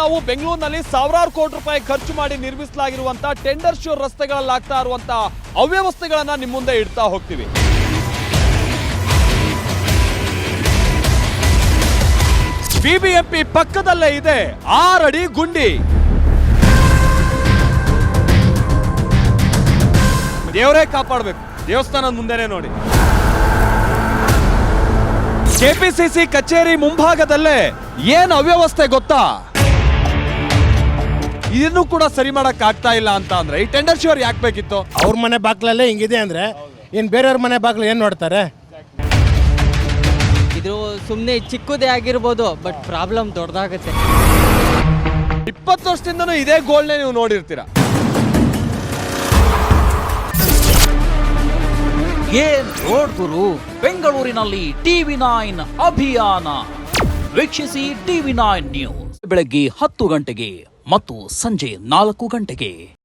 ನಾವು ಬೆಂಗಳೂರಿನಲ್ಲಿ ಸಾವಿರಾರು ಕೋಟಿ ರೂಪಾಯಿ ಖರ್ಚು ಮಾಡಿ ನಿರ್ಮಿಸಲಾಗಿರುವಂತ ಟೆಂಡರ್ ಶೋರ್ ರಸ್ತೆಗಳಲ್ಲಿ ಆಗ್ತಾ ಅವ್ಯವಸ್ಥೆಗಳನ್ನ ನಿಮ್ಮ ಮುಂದೆ ಇಡ್ತಾ ಹೋಗ್ತೀವಿ. ಬಿಬಿಎಂಪಿ ಪಕ್ಕದಲ್ಲೇ ಇದೆ ಆರಡಿ ಗುಂಡಿ. ದೇವರೇ ಕಾಪಾಡಬೇಕು. ದೇವಸ್ಥಾನದ ಮುಂದೆನೆ ನೋಡಿ. ಕೆಪಿಸಿಸಿ ಕಚೇರಿ ಮುಂಭಾಗದಲ್ಲೇ ಏನ್ ಅವ್ಯವಸ್ಥೆ ಗೊತ್ತಾ? ಇದನ್ನು ಕೂಡ ಸರಿ ಮಾಡಕ್ ಆಗ್ತಾ ಇಲ್ಲ ಅಂತ ಅಂದ್ರೆ ಈ ಟೆಂಡರ್ ಶೋರ್ ಯಾಕೆ ಬೇಕಿತ್ತು? ಅವ್ರ ಮನೆ ಬಾಗ್ಲಲ್ಲೇ ಹಿಂಗಿದೆ ಅಂದ್ರೆ ಇನ್ ಬೇರೆಯವ್ರ ಮನೆ ಬಾಗ್ಲು ಏನ್ ನೋಡ್ತಾರೆ? ಇದು ಸುಮ್ಮನೆ ಚಿಕ್ಕದೇ ಆಗಿರ್ಬೋದು ಬಟ್ ಪ್ರಾಬ್ಲಮ್ ದೊಡ್ಡದಾಗುತ್ತೆ. ಇಪ್ಪತ್ತು ವರ್ಷದಿಂದನೂ ಇದೇ ಗೋಲ್ನೇ ನೀವು ನೋಡಿರ್ತೀರ? ಏನ್ ರೋಡ್ ಗುರು? ಬೆಂಗಳೂರಿನಲ್ಲಿ ಟಿವಿ ನೈನ್ ಅಭಿಯಾನ. ವೀಕ್ಷಿಸಿ ಟಿವಿ ನೈನ್ ನ್ಯೂಸ್. ಬೆಳಗ್ಗೆ ಹತ್ತು ಗಂಟೆಗೆ ಮತ್ತು ಸಂಜೆ ನಾಲ್ಕು ಗಂಟೆಗೆ.